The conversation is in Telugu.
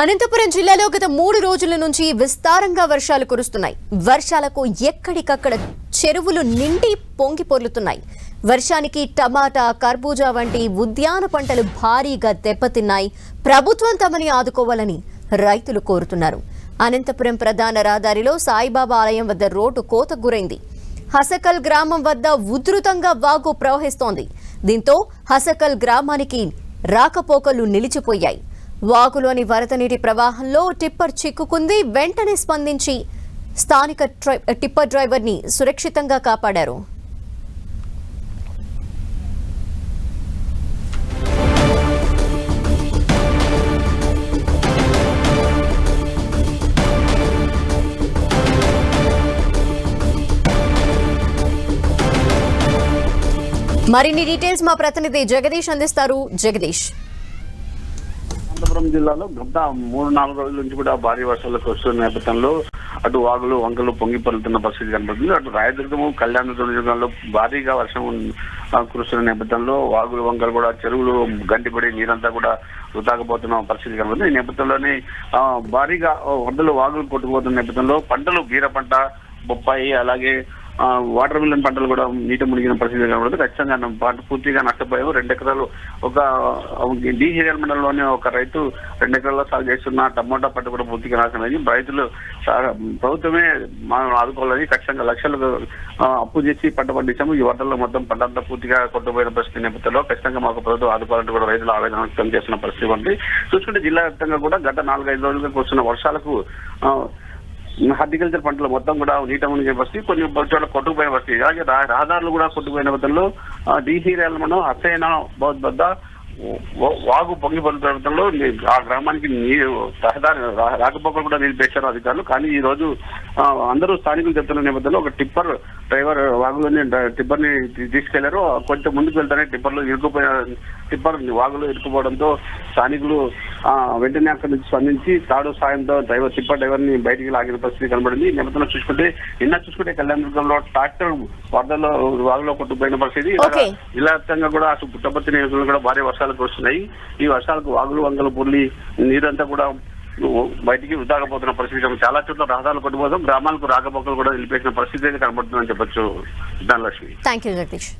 అనంతపురం జిల్లాలో గత మూడు రోజుల నుంచి విస్తారంగా వర్షాలు కురుస్తున్నాయి. వర్షాలకు ఎక్కడికక్కడ చెరువులు నిండి పొంగి పొర్లుతున్నాయి. వర్షానికి టమాటా కర్బూజా వంటి ఉద్యాన పంటలు భారీగా దెబ్బతిన్నాయి. ప్రభుత్వం తమని ఆదుకోవాలని రైతులు కోరుతున్నారు. అనంతపురం ప్రధాన రహదారిలో సాయిబాబా ఆలయం వద్ద రోడ్డు కోతకు గురైంది. హసకల్ గ్రామం వద్ద ఉధృతంగా వాగు ప్రవహిస్తోంది. దీంతో హసకల్ గ్రామానికి రాకపోకలు నిలిచిపోయాయి. వాగులోని వరద నీటి ప్రవాహంలో టిప్పర్ చిక్కుకుంది వెంటనే స్పందించి స్థానిక ట్రై- టిప్పర్ డ్రైవర్ని సురక్షితంగా కాపాడారు. మరిన్ని డీటెయిల్స్ మా ప్రతినిధి జగదీష్ అందిస్తారు. జగదీష్. అనంతపురం జిల్లాలో గత మూడు నాలుగు రోజుల నుంచి కూడా భారీ వర్షాలు కురుస్తున్న నేపథ్యంలో అటు వాగులు వంకలు పొంగి పలుతున్న పరిస్థితి కనబడుతుంది. అటు రాయదుర్గము కళ్యాణ దుర్గంలో భారీగా వర్షం కురుస్తున్న నేపథ్యంలో వాగులు వంకలు కూడా చెరువులు గంటిపడి నీరంతా కూడా వృతాకపోతున్న పరిస్థితి కనబడుతుంది. ఈ నేపథ్యంలోనే భారీగా వరదలు వాగులు కొట్టుకుపోతున్న నేపథ్యంలో పంటలు బీర పంట బొప్పాయి అలాగే వాటర్ మిలన్ పంటలు కూడా నీట మునిగిన పరిస్థితి కనబడుతుంది. ఖచ్చితంగా పంట పూర్తిగా నష్టపోయాము. రెండు ఎకరాలు ఒక డి హీరియల్ మండలంలోనే ఒక రైతు రెండు ఎకరాల్లో సాగు చేస్తున్న టమోటా పంట కూడా పూర్తిగా నాశనమైంది రైతులు ప్రభుత్వమే మనం ఆదుకోవాలని ఖచ్చితంగా లక్షలు అప్పు చేసి పంట పండించాము ఈ వరదల్లో మొత్తం పంట అంతా పూర్తిగా కొట్టుపోయిన పరిస్థితి నేపథ్యంలో ఖచ్చితంగా మాకు ప్రభుత్వం ఆదుకోవాలంటే కూడా రైతులు ఆవేదన వ్యక్తం చేస్తున్న పరిస్థితి ఉంది. చూసుకుంటే జిల్లా వ్యాప్తంగా కూడా గత నాలుగైదు రోజులకు వస్తున్న వర్షాలకు హార్టికల్చర్ పంటలు మొత్తం కూడా నీట మునిగే పరిస్థితి కొన్ని చోట్ల కొట్టుకుపోయిన పరిస్థితి అలాగే రా- రహదారులు కూడా కొట్టుకుపోయిన బదులు డీసీ రైలు హసైన బౌద్ధ వాగు పొంగి పడుతుండటంలో ఆ గ్రామానికి నీరు రహదారి రా- రాకపోకలు కూడా నిలిపేశారు అధికారులు. కానీ ఈ రోజు అందరూ స్థానికులు చెప్తున్న నేపథ్యంలో ఒక టిప్పర్ డ్రైవర్ వాగులోని టిప్పర్ని తీసుకెళ్ళారు. కొంచెం ముందుకు వెళ్తానే టిప్పర్లో ఇరుక్కుపోయిన టిప్పర్ వాగులో ఇరుక్కుపోవడంతో స్థానికులు ఆ, వెంటనే అక్కడి నుంచి స్పందించి తాడు సాయంతో డ్రైవర్ టిప్పర్ డ్రైవర్ని బయటికి లాగిన పరిస్థితి కనబడింది. నేపథ్యంలో చూసుకుంటే నిన్న చూసుకుంటే కళ్యాణదుర్గంలో ట్రాక్టర్ వరదలో వాగులో కొట్టుకుపోయిన పరిస్థితి. జిల్లా వ్యాప్తంగా కూడా అటు పుట్టపర్తి నియోజకవర్గంలో కూడా భారీ వర్షాలు కురుస్తున్నాయి ఈ వర్షాలకు వాగులు వంగలు పొర్లి నీరంతా కూడా బయటికి వృధాకపోతున్న పరిస్థితి. చాలా చోట్ల రహదారులు కొట్టుకోవడం గ్రామాలకు రాకపోకలు కూడా నిలిపేసిన పరిస్థితి అయితే కనబడుతుందని చెప్పొచ్చు. ధనలక్ష్మి. Thank you Jagadish